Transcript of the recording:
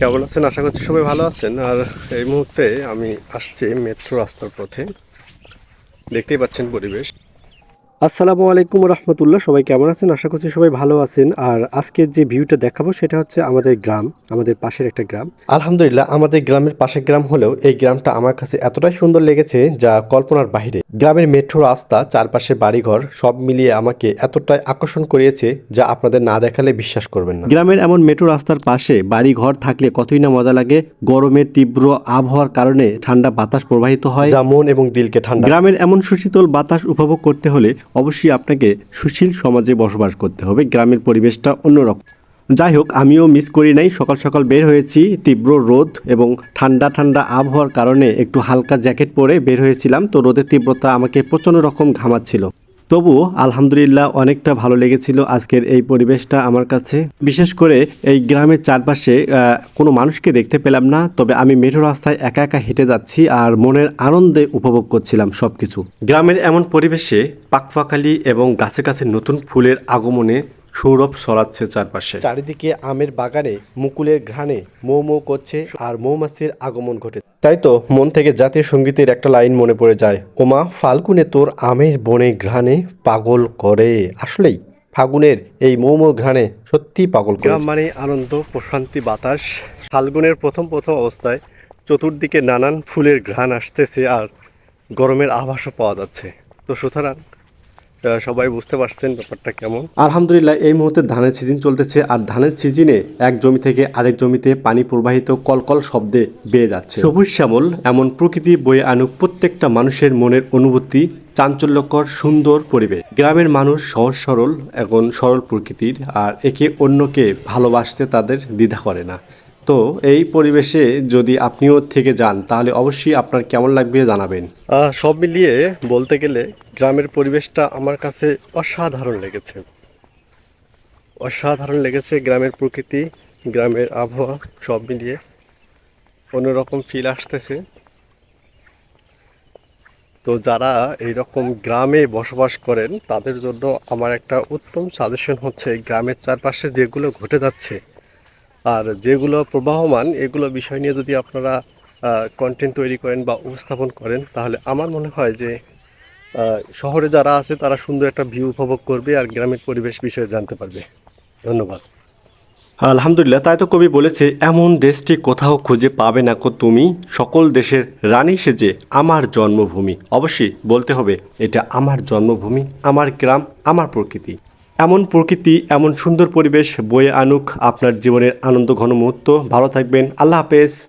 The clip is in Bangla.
কেমন আছেন? আশা করছি সবাই ভালো আছেন। আর এই মুহূর্তে আমি আসছি মেট্রো রাস্তার পথে। দেখতেই পাচ্ছেন পরিবেশ। আসসালামু আলাইকুম রহমতুল্লাহ। সবাই কেমন আছেন? আশা করছি সবাই ভালো আছেন। আর আজকে যে ভিউটা দেখাবো সেটা হচ্ছে আমাদের গ্রাম, আমাদের পাশের একটা গ্রাম। আলহামদুলিল্লাহ, আমাদের গ্রামের পাশের গ্রাম হলেও এই গ্রামটা আমার কাছে এতটাই সুন্দর লেগেছে যা কল্পনার বাহিরে। গ্রামের মেট্রো রাস্তা, চারপাশে বাড়িঘর, সব মিলিয়ে আমাকে এতটাই আকর্ষণ করিয়েছে যা আপনাদের না দেখালে বিশ্বাস করবেন না। গ্রামের এমন মেট্রো রাস্তার পাশে বাড়ি ঘর থাকলে কতই না মজা লাগে, গরমের তীব্র আবহাওয়ার কারণে ঠান্ডা বাতাস প্রবাহিত হয়, যা মন এবং দিলকে ঠান্ডা গ্রামের এমন সুশীতল বাতাস উপভোগ করতে হলে অবশ্যই আপনাকে সুশীল সমাজে বসবাস করতে হবে, গ্রামের পরিবেশটা অন্যরকম। যাই হোক আমিও মিস করি নাই, সকাল সকাল বের হয়েছি, তীব্র রোদ এবং ঠান্ডা ঠান্ডা আবহাওয়ার কারণে একটু হালকা জ্যাকেট পরে বের হয়েছিলাম, তো রোদের তীব্রতা আমাকে প্রচণ্ড রকম ঘামাচ্ছিল। তবুও আলহামদুলিল্লাহ অনেকটা ভালো লেগেছিল আজকের এই পরিবেশটা আমার কাছে। বিশেষ করে এই গ্রামের চারপাশে কোনো মানুষকে দেখতে পেলাম না, তবে আমি মেঠো রাস্তায় একা একা হেঁটে যাচ্ছি আর মনের আনন্দে উপভোগ করছিলাম সব কিছু গ্রামের এমন পরিবেশে পাকফাকালি এবং গাছে গাছে নতুন ফুলের আগমনে সৌরভ ছড়াচ্ছে চারপাশে। চারিদিকে আমের বাগানে, মুকুলের ঘ্রাণে মৌ মৌ করছে আর মৌমাছির আগমন ঘটে তাই তো মন থেকে জাতীয় সঙ্গীতের একটা লাইন মনে পড়ে যায়। ওমা, ফাল্গুনে তোর আমের বনে ঘ্রাণে পাগল করে। আসলেই ফাগুনের এই মৌমৌ ঘ্রাণে সত্যি পাগল করে মানে আনন্দ, প্রশান্তি, বাতাস। ফাল্গুনের প্রথম প্রথম অবস্থায় চতুর্দিকে নানান ফুলের ঘ্রাণ আসতেছে আর গরমের আভাসও পাওয়া যাচ্ছে। তো সুতরাং সবাই বুঝতে পারছেন ব্যাপারটা কেমন? আলহামদুলিল্লাহ, এই মুহূর্তে ধানের সিজন চলতেছে আর ধানের সিজনে এক জমি থেকে আরেক জমিতে পানি প্রবাহিত কলকল শব্দে বেড়ে যাচ্ছে। সবুজ শ্যামল, এমন প্রকৃতি বয়ে আনুক প্রত্যেকটা মানুষের মনের অনুভূতি, চাঞ্চল্যকর, সুন্দর পরিবেশ। গ্রামের মানুষ সহজ সরল, এখন সরল প্রকৃতির, আর একে অন্যকে ভালোবাসতে তাদের দ্বিধা করে না। তো এই পরিবেশে যদি আপনিও থেকে যান, তাহলে অবশ্যই আপনার কেমন লাগবে জানাবেন। সব মিলিয়ে বলতে গেলে গ্রামের পরিবেশটা আমার কাছে অসাধারণ লেগেছে। অসাধারণ লেগেছে গ্রামের প্রকৃতি, গ্রামের আবহাওয়া, সব মিলিয়ে অন্যরকম ফিল আসতেছে। তো যারা এইরকম গ্রামে বসবাস করেন, তাদের জন্য আমার একটা উত্তম সাজেশন হচ্ছে গ্রামের চারপাশে যেগুলো ঘটে যাচ্ছে আর যেগুলো প্রবাহমান, এগুলো বিষয় নিয়ে যদি আপনারা কন্টেন্ট তৈরি করেন বা উপস্থাপন করেন, তাহলে আমার মনে হয় যে শহরে যারা আছে তারা সুন্দর একটা ভিউ উপভোগ করবে আর গ্রামের পরিবেশ বিষয়ে জানতে পারবে। ধন্যবাদ। আলহামদুলিল্লাহ, তাই তো কবি বলেছে, এমন দেশটি কোথাও খুঁজে পাবে না কো তুমি, সকল দেশের রানী সেজে আমার জন্মভূমি। অবশ্যই বলতে হবে, এটা আমার জন্মভূমি, আমার গ্রাম, আমার প্রকৃতি। এমন প্রকৃতি, এমন সুন্দর পরিবেশ বয়ে আনুক আপনার জীবনের আনন্দ ঘন মুহূর্ত ভালো থাকবেন। আল্লাহ হাফেজ।